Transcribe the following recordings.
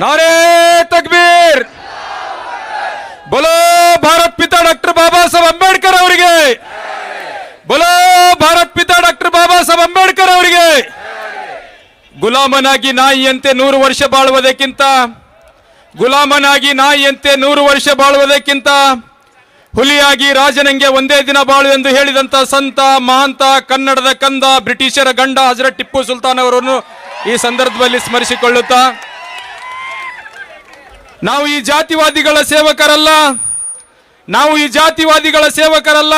ನಾರೇ ತಕ್ಬೀರ್! ಬಲೋ ಭಾರತ್ ಪಿತಾ ಡಾಕ್ಟರ್ ಬಾಬಾ ಸಾಹೇಬ್ ಅಂಬೇಡ್ಕರ್ ಅವರಿಗೆ! ಬಲೋ ಭಾರತ್ ಪಿತಾ ಡಾಕ್ಟರ್ ಬಾಬಾ ಸಾಹೇಬ್ ಅಂಬೇಡ್ಕರ್ ಅವರಿಗೆ! ಗುಲಾಮನಾಗಿ ನಾಯಿಯಂತೆ ನೂರು ವರ್ಷ ಬಾಳುವುದಕ್ಕಿಂತ, ಗುಲಾಮನಾಗಿ ನಾಯಿಯಂತೆ ನೂರು ವರ್ಷ ಬಾಳುವುದಕ್ಕಿಂತ, ಹುಲಿಯಾಗಿ ರಾಜನಂಗೆ ಒಂದೇ ದಿನ ಬಾಳು ಎಂದು ಹೇಳಿದಂತ ಸಂತ, ಮಹಾಂತ, ಕನ್ನಡದ ಕಂದ, ಬ್ರಿಟಿಷರ ಗಂಡ, ಹಜರತ್ ಟಿಪ್ಪು ಸುಲ್ತಾನ್ ಅವರನ್ನು ಈ ಸಂದರ್ಭದಲ್ಲಿ ಸ್ಮರಿಸಿಕೊಳ್ಳುತ್ತಾ ನಾವು ಈ ಜಾತಿವಾದಿಗಳ ಸೇವಕರಲ್ಲ. ನಾವು ಈ ಜಾತಿವಾದಿಗಳ ಸೇವಕರಲ್ಲ.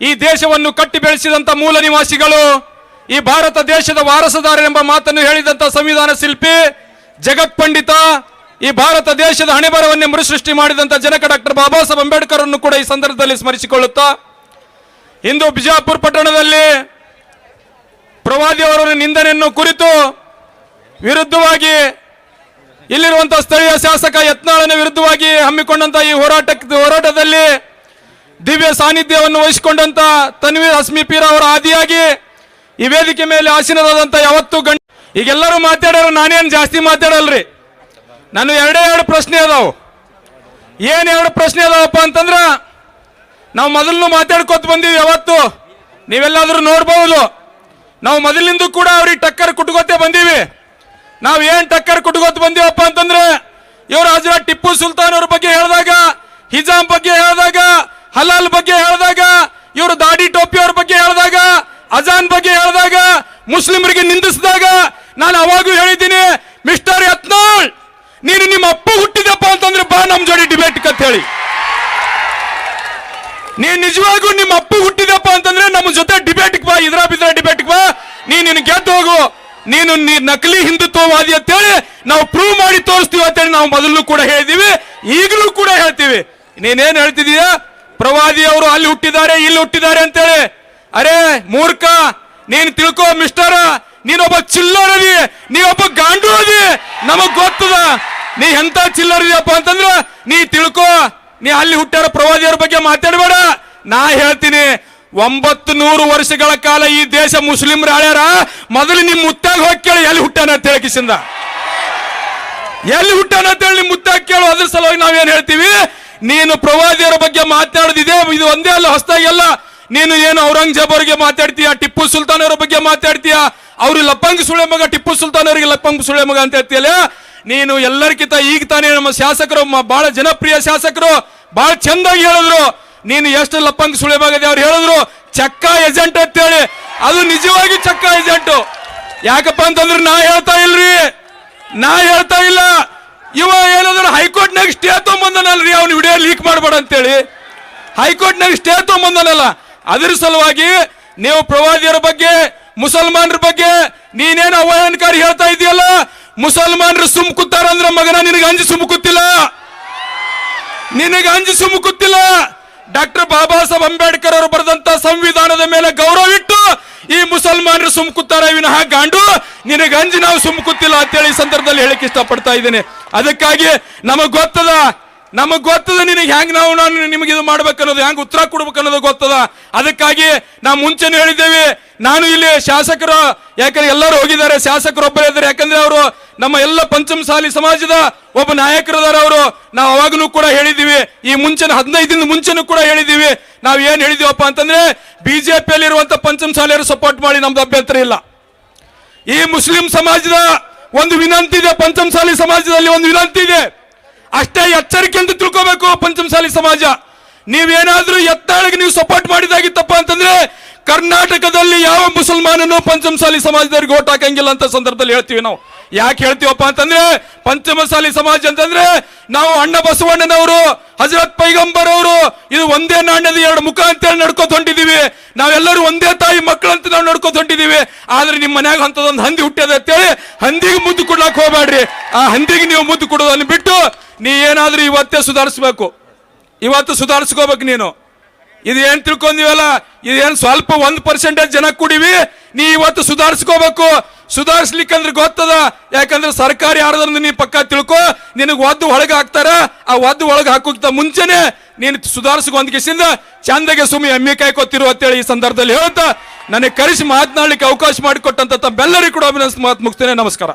ಈ ದೇಶವನ್ನು ಕಟ್ಟಿ ಬೆಳೆಸಿದಂಥ ಮೂಲ ನಿವಾಸಿಗಳು, ಈ ಭಾರತ ದೇಶದ ವಾರಸದಾರರೆಂಬ ಮಾತನ್ನು ಹೇಳಿದಂತ ಸಂವಿಧಾನ ಶಿಲ್ಪಿ ಜಗತ್ ಪಂಡಿತ, ಈ ಭಾರತ ದೇಶದ ಹಣೆಬರವನ್ನೇ ಮರುಸೃಷ್ಟಿ ಮಾಡಿದಂತ ಜನಕ ಡಾಕ್ಟರ್ ಬಾಬಾ ಸಾಹೇಬ್ ಅಂಬೇಡ್ಕರ್ ಅನ್ನು ಕೂಡ ಈ ಸಂದರ್ಭದಲ್ಲಿ ಸ್ಮರಿಸಿಕೊಳ್ಳುತ್ತಾ, ಇಂದು ಬಿಜಾಪುರ ಪಟ್ಟಣದಲ್ಲಿ ಪ್ರವಾದಿಯವರ ನಿಂದನೆಯನ್ನು ಕುರಿತು ವಿರುದ್ಧವಾಗಿ ಇಲ್ಲಿರುವಂತಹ ಸ್ಥಳೀಯ ಶಾಸಕ ಯತ್ನಾಳನ ವಿರುದ್ಧವಾಗಿ ಹಮ್ಮಿಕೊಂಡಂತ ಈ ಹೋರಾಟ ಹೋರಾಟದಲ್ಲಿ ದಿವ್ಯ ಸಾನ್ನಿಧ್ಯವನ್ನು ವಹಿಸಿಕೊಂಡಂತ ತನ್ವೀರ್ ಹಸ್ಮಿ ಪೀರ್ ಅವರ ಆದಿಯಾಗಿ ಈ ವೇದಿಕೆ ಮೇಲೆ ಆಸೀನರಾದಂತ ಯಾವತ್ತು ಗಂಡ ಈಗೆಲ್ಲರೂ ಮಾತಾಡೋರು ನಾನೇನು ಜಾಸ್ತಿ ಮಾತಾಡಲ್ರಿ. ನಾನು ಎರಡೇ ಎರಡು ಪ್ರಶ್ನೆ ಅದಾವು. ಏನು ಎರಡು ಪ್ರಶ್ನೆ ಅದಾವಪ್ಪ ಅಂತಂದ್ರ, ನಾವು ಮೊದಲು ಮಾತಾಡ್ಕೊತ ಬಂದೀವಿ ಯಾವತ್ತು. ನೀವೆಲ್ಲಾದರೂ ನೋಡ್ಬಹುದು ನಾವು ಮೊದಲಿಂದ ಕೂಡ ಅವ್ರಿಗೆ ಟಕ್ಕರ್ ಕುಟ್ಕೋತೆ ಬಂದೀವಿ. ನಾವು ಏನ್ ಟಕ್ಕರ್ ಕುಟ್ಕೋತ ಬಂದೀವಪ್ಪ ಅಂತಂದ್ರೆ, ಇವರು ಹಜರತ್ ಟಿಪ್ಪು ಸುಲ್ತಾನ್ ಅವ್ರ ಬಗ್ಗೆ ಹೇಳಿದಾಗ, ಹಿಜಾಮ್ ಬಗ್ಗೆ ಹೇಳಿದಾಗ, ಹಲಾಲ್ ಬಗ್ಗೆ ಹೇಳಿದಾಗ, ಇವರು ದಾಡಿ ಟೋಪಿ ಅವ್ರ ಬಗ್ಗೆ ಹೇಳಿದಾಗ, ಅಜಾನ್ ಬಗ್ಗೆ ಹೇಳಿದಾಗ, ಮುಸ್ಲಿಮರಿಗೆ ನಿಂದಿಸಿದಾಗ, ನಾನು ಅವಾಗೂ ಹೇಳಿದ್ದೀನಿ, ಮಿಸ್ಟರ್ ಯತ್ನಾಳ್, ನೀನು ನಿಮ್ಮ ಅಪ್ಪ ಹುಟ್ಟಿದಪ್ಪ ಅಂತಂದ್ರೆ ಬಾ ನಮ್ ಜೋಡಿ ಡಿಬೇಟ್ ಹೇಳಿ ನೀನ್ ನಿಜವಾಗೂ ನಿಮ್ಮ ಅಪ್ಪ ಹುಟ್ಟಿದಪ್ಪ ಅಂತಂದ್ರೆ ನಮ್ಮ ಜೊತೆ ಡಿಬೇಟ್ ಬಾ ಇದ್ರ ಬಿದ್ರ ಡಿಬೇಟ್ ಬಾ ನೀ ನಿನ್ ಗೆದ್ದು ಹೋಗು ನೀನು ನೀ ನಕಲಿ ಹಿಂದುತ್ವವಾದಿ ಅಂತೇಳಿ ನಾವು ಪ್ರೂವ್ ಮಾಡಿ ತೋರಿಸ್ತೀವಿ ಅಂತೇಳಿ ನಾವು ಮೊದಲು ಕೂಡ ಹೇಳಿದೀವಿ, ಈಗಲೂ ಕೂಡ ಹೇಳ್ತೀವಿ. ನೀನೇನ್ ಹೇಳ್ತಿದೀಯ? ಪ್ರವಾದಿ ಅವರು ಅಲ್ಲಿ ಹುಟ್ಟಿದ್ದಾರೆ, ಇಲ್ಲಿ ಹುಟ್ಟಿದ್ದಾರೆ ಅಂತೇಳಿ. ಅರೆ, ಮೂರ್ಖ, ನೀನ್ ತಿಳ್ಕೋ ಮಿಸ್ಟರ್ ನೀನೊಬ್ಬ ಚಿಲ್ಲರ್ ಅದಿ ನೀವೊಬ್ಬ ಗಾಂಡು ಅದಿ, ನಮಗ್ ಗೊತ್ತದ. ನೀ ಎಂತ ಚಿಲ್ಲರ್ ಇದೆಯಪ್ಪ ಅಂತಂದ್ರ, ನೀ ತಿಳ್ಕೋ, ನೀ ಅಲ್ಲಿ ಹುಟ್ಟಾರ ಪ್ರವಾದಿಯವ್ರ ಬಗ್ಗೆ ಮಾತಾಡಬೇಡ. ನಾ ಹೇಳ್ತೀನಿ ಒಂಬತ್ತು ನೂರು ವರ್ಷಗಳ ಕಾಲ ಈ ದೇಶ ಮುಸ್ಲಿಮ್ರ ಆಳ್ಯಾರ ಮೊದಲು ನಿಮ್ ಮುತ್ತಾಗ ಹೋಗಿ ಕೇಳಿ, ಎಲ್ಲಿ ಹುಟ್ಟಾನ ಅಂತ ಕಿಸಿಂದ. ಎಲ್ಲಿ ಹುಟ್ಟಾನ ಅಂತ ಹೇಳಿ ನಿಮ್ ಮುತ್ತಾಗ ಕೇಳು, ಅದ್ರ ಸಲುವಾಗಿ ನಾವೇನ್ ಹೇಳ್ತೀವಿ? ನೀನು ಪ್ರವಾದಿಯರ ಬಗ್ಗೆ ಮಾತಾಡೋದಿದೆ ಇದು ಒಂದೇ ಅಲ್ಲ, ಹೊಸದಾಗಿ ಅಲ್ಲ. ನೀನು ಏನು ಔರಂಗಜೇಬ್ ಅವರಿಗೆ ಮಾತಾಡ್ತೀಯ? ಟಿಪ್ಪು ಸುಲ್ತಾನ್ ಅವರ ಬಗ್ಗೆ ಮಾತಾಡ್ತೀಯ? ಅವ್ರು ಲಪ್ಪಂಗ ಸುಳೆ ಮಗ, ಟಿಪ್ಪು ಸುಲ್ತಾನ್ ಅವರಿಗೆ ಲಪ್ಪಂಗ ಸುಳೆ ಮಗ ಅಂತ ಹೇಳ್ತೀಯಲ್ಲ? ನೀನು ಎಲ್ಲರಿಗಿಂತ ಈಗ ತಾನೇ ನಮ್ಮ ಶಾಸಕರು ಬಹಳ ಜನಪ್ರಿಯ ಶಾಸಕರು ಬಹಳ ಚಂದಾಗಿ ಹೇಳಿದ್ರು. ನೀನು ಎಷ್ಟು ಲಪ್ಪಂಗ ಸುಳಿಬಾಗಿದೆ ಅವ್ರು ಹೇಳಿದ್ರು, ಚಕ್ಕ ಏಜೆಂಟ್ ಅಂತೇಳಿ. ಅದು ನಿಜವಾಗಿ ಚಕ್ಕ ಏಜೆಂಟು ಯಾಕಪ್ಪ ಅಂತಂದ್ರೆ ನಾ ಹೇಳ್ತಾ ಇಲ್ರಿ. ನಾ ಹೇಳ್ತಾ ಇಲ್ಲ. ಇವ ಏನಾದ್ರು ಹೈಕೋರ್ಟ್ನಾಗ ಸ್ಟೇ ತೊಂಬಂದನಲ್ರಿ ಅವ್ನ ವಿಡಿಯೋ ಲೀಕ್ ಮಾಡಬೇಡ ಅಂತೇಳಿ. ಹೈಕೋರ್ಟ್ನಾಗ ಸ್ಟೇ ತೊಗೊಂಬಂದನಲ್ಲ. ಅದ್ರ ಸಲುವಾಗಿ ನೀವು ಪ್ರವಾದಿಯರ ಬಗ್ಗೆ, ಮುಸಲ್ಮಾನರ ಬಗ್ಗೆ, ನೀನೇನು ಅವಹೇಳನಕಾರಿ ಹೇಳ್ತಾ ಇದೆಯಲ್ಲ? ಮುಸಲ್ಮಾನರು ಸುಮ್ ಕೂತಾರಂದ್ರ ಮಗನ ನಿನಗೆ ಅಂಜಿ ಸುಮ್ ಕೂತಿಲ್ಲ. ನಿನಗೆ ಅಂಜಿ ಸುಮ್ ಕೂತಿಲ್ಲ. ಡಾಕ್ಟರ್ ಬಾಬಾ ಸಾಹೇಬ್ ಅಂಬೇಡ್ಕರ್ ಅವರು ಬರೆದಂತ ಸಂವಿಧಾನದ ಮೇಲೆ ಗೌರವ ಇಟ್ಟು ಈ ಮುಸಲ್ಮಾನರು ಸುಮ್ಕುತ್ತಾರೆ ವಿನಃ ಗಾಂಡು, ನಿನಗಂಜಿ ನಾವು ಸುಮ್ಕುತ್ತಿಲ್ಲ ಅಂತೇಳಿ ಈ ಸಂದರ್ಭದಲ್ಲಿ ಹೇಳಕ್ ಇಷ್ಟಪಡ್ತಾ ಇದ್ದೇನೆ. ಅದಕ್ಕಾಗಿ ನಮಗ್ ಗೊತ್ತದ ನಮಗ್ ಗೊತ್ತದ ನಿನಗೆ ಹೆಂಗ್ ನಾವು ನಾನು ನಿಮಗೆ ಇದು ಮಾಡ್ಬೇಕನ್ನೋದು ಹೆಂಗ್ ಉತ್ತರ ಕೊಡ್ಬೇಕು ಅನ್ನೋದು ಗೊತ್ತದ? ಅದಕ್ಕಾಗಿ ನಾವು ಮುಂಚೆನೂ ಹೇಳಿದ್ದೇವೆ. ನಾನು ಇಲ್ಲಿ ಶಾಸಕರು, ಯಾಕಂದ್ರೆ ಎಲ್ಲರೂ ಹೋಗಿದ್ದಾರೆ, ಶಾಸಕರು ಒಬ್ಬರೇ ಇದ್ದಾರೆ. ಯಾಕಂದ್ರೆ ಅವರು ನಮ್ಮ ಎಲ್ಲ ಪಂಚಮಸಾಲಿ ಸಮಾಜದ ಒಬ್ಬ ನಾಯಕರದಾರ ಅವರು. ನಾವು ಅವಾಗಲೂ ಕೂಡ ಹೇಳಿದ್ದೀವಿ. ಈ ಮುಂಚೆನ, ಹದಿನೈದು ದಿನ ಮುಂಚೆನೂ ಕೂಡ ಹೇಳಿದ್ದೀವಿ. ನಾವು ಏನು ಹೇಳಿದೀವಪ್ಪ ಅಂತಂದ್ರೆ ಬಿಜೆಪಿಯಲ್ಲಿ ಇರುವಂತ ಪಂಚಮಸಾಲಿಯರು ಸಪೋರ್ಟ್ ಮಾಡಿ ನಮ್ದು ಅಭ್ಯಂತರ ಇಲ್ಲ. ಈ ಮುಸ್ಲಿಂ ಸಮಾಜದ ಒಂದು ವಿನಂತಿ ಇದೆ, ಪಂಚಮಸಾಲಿ ಸಮಾಜದಲ್ಲಿ ಒಂದು ವಿನಂತಿ ಇದೆ. ಅಷ್ಟೇ ಎಚ್ಚರಿಕೆ ಅಂತ ತಿಳ್ಕೋಬೇಕು ಪಂಚಮಸಾಲಿ ಸಮಾಜ. ನೀವೇನಾದ್ರೂ ಎತ್ತಾಳಿಗೆ ನೀವು ಸಪೋರ್ಟ್ ಮಾಡಿದಾಗಿತ್ತಪ್ಪ ಅಂತಂದ್ರೆ ಕರ್ನಾಟಕದಲ್ಲಿ ಯಾವ ಮುಸಲ್ಮಾನನು ಪಂಚಮಸಾಲಿ ಸಮಾಜದವ್ರಿಗೆ ಓಟ್ ಹಾಕಂಗಿಲ್ಲ ಅಂತ ಸಂದರ್ಭದಲ್ಲಿ ಹೇಳ್ತೀವಿ ನಾವು. ಯಾಕೆ ಹೇಳ್ತೀವಪ್ಪ ಅಂತಂದ್ರೆ ಪಂಚಮಸಾಲಿ ಸಮಾಜ ಅಂತಂದ್ರೆ ನಾವು ಅಣ್ಣ ಬಸವಣ್ಣನವರು, ಹಜರತ್ ಪೈಗಂಬರ್ ಅವರು ಇದು ಒಂದೇ ನಾಣ್ಯದ ಎರಡು ಮುಖ ಅಂತೇಳಿ ಹೇಳಿ ಹೊಂಟಿದೀವಿ. ನಾವೆಲ್ಲರೂ ಒಂದೇ ತಾಯಿ ಮಕ್ಕಳಂತ ನಾವು ನಡ್ಕೋತ ಆದ್ರೆ ನಿಮ್ಮ ಮನ್ಯಾಗ ಅಂತದೊಂದು ಹಂದಿ ಹುಟ್ಟ್ಯದ ಅಂತೇಳಿ ಹಂದಿಗೆ ಮುದ್ದು ಕೊಡ್ಲಾಕ್ ಹೋಗ್ಬೇಡ್ರಿ. ಆ ಹಂದಿಗೆ ನೀವು ಮುದ್ದು ಕೊಡೋದನ್ನು ಬಿಟ್ಟು ನೀ ಏನಾದ್ರೂ ಇವತ್ತೇ ಸುಧಾರಿಸ್ಬೇಕು. ಇವತ್ತು ಸುಧಾರಿಸ್ಕೋಬೇಕು ನೀನು. ಇದು ಏನ್ ತಿಳ್ಕೊಂಡಿವಲ್ಲ ಇದೇನು ಸ್ವಲ್ಪ ಒಂದು ಪರ್ಸೆಂಟೇಜ್ ಜನ ಕುಡಿವಿ, ನೀ ಇವತ್ತು ಸುಧಾರಿಸ್ಕೋಬೇಕು. ಸುಧಾರಿಸ್ಲಿಕ್ಕಂದ್ರೆ ಗೊತ್ತದ? ಯಾಕಂದ್ರೆ ಸರ್ಕಾರ ಆಡೋದ್ರಿಂದ ನೀ ಪಕ್ಕ ತಿಳ್ಕೊ, ನಿನಗೆ ಒದ್ದು ಒಳಗೆ ಹಾಕ್ತಾರ. ಆ ಒದ್ದು ಒಳಗೆ ಹಾಕೋಕ್ಕಿಂತ ಮುಂಚೆನೆ ನೀನು ಸುಧಾರಿಸ್ಕೊ ಒಂದ್ಕಿಸಿಂದ ಚಂದಗೆ ಸುಮ್ಮನೆ ಎಮ್ಮೆ ಕಾಯ್ಕೋತಿರು ಅಂತೇಳಿ ಈ ಸಂದರ್ಭದಲ್ಲಿ ಹೇಳ್ತಾ ನನಗೆ ಕರೆಸಿ ಮಾತನಾಡ್ಲಿಕ್ಕೆ ಅವಕಾಶ ಮಾಡಿಕೊಟ್ಟಂತ ತಮ್ಮೆಲ್ಲರಿಗೂ ಕೂಡ ಅಭಿನಂದಿಸಿ ಮಾತು ಮುಗಿಸ್ತೇನೆ. ನಮಸ್ಕಾರ.